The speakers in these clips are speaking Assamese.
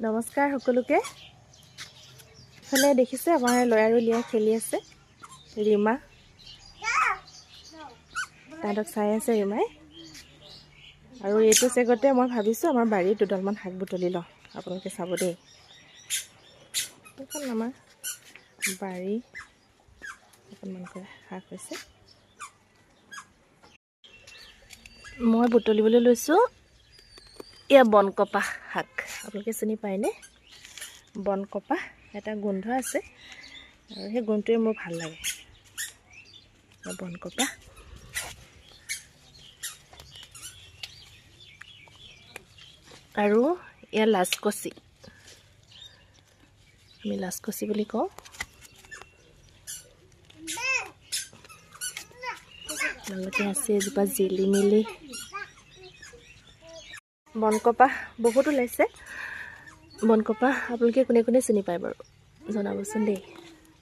নমস্কাৰ সকলোকে। ইফালে দেখিছে আমাৰ ল'ৰা আৰু লিয়া খেলি আছে। ৰীমা। তাহাঁতক চাই আছে ৰীমাই। আৰু এইটো চেগতে মই ভাবিছোঁ আমাৰ বাৰীত দুডালমান শাক বুটলি লওঁ। আপোনালোকে চাব দেই। এইখন আমাৰ বাৰী। অকণমানকৈ শাক হৈছে। মই বুটলিবলৈ লৈছোঁ। এয়া বনকপা শাক। আপোনালোকে চিনি পায়নে? বনকপা এটা গোন্ধ আছে আৰু সেই গোন্ধটোৱে মোৰ ভাল লাগে। এয়া বনকপা। আৰু এয়া লাচকচি আমি লাচকচি বুলি কওঁ। লগতে আছে এজোপা জিলিমিলি। বনকপা বহুত ওলাইছে। বনকপা আপোনালোকে কোনে কোনে চিনি পায় বাৰু? জনাবচোন দেই।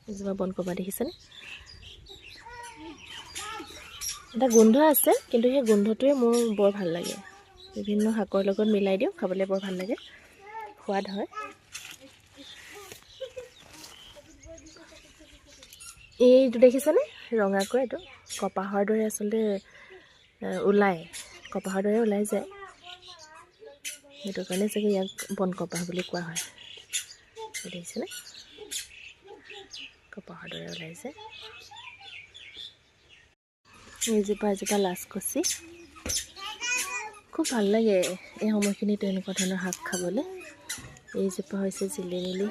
এজোপা বনকপা দেখিছেনে? এটা গোন্ধ আছে কিন্তু সেই গোন্ধটোৱে মোৰ বৰ ভাল লাগে। বিভিন্ন শাকৰ লগত মিলাই দিওঁ খাবলৈ বৰ ভাল লাগে। সোৱাদ হয়। এইটো দেখিছেনে? ৰঙাকৈ এইটো। কপাহৰ দৰে আচলতে ওলায়। কপাহৰ দৰে ওলাই যায়। সেইটো কাৰণে চাগে ইয়াক বন কপাহ বুলি কোৱা হয়। দেখিছেনে কপাহৰ দৰে ওলাইছে। এইজোপা এজোপা লাচকচি খুব ভাল লাগে এই সময়খিনিত এনেকুৱা ধৰণৰ শাক খাবলৈ। এইজোপা হৈছে জিলিমিলি।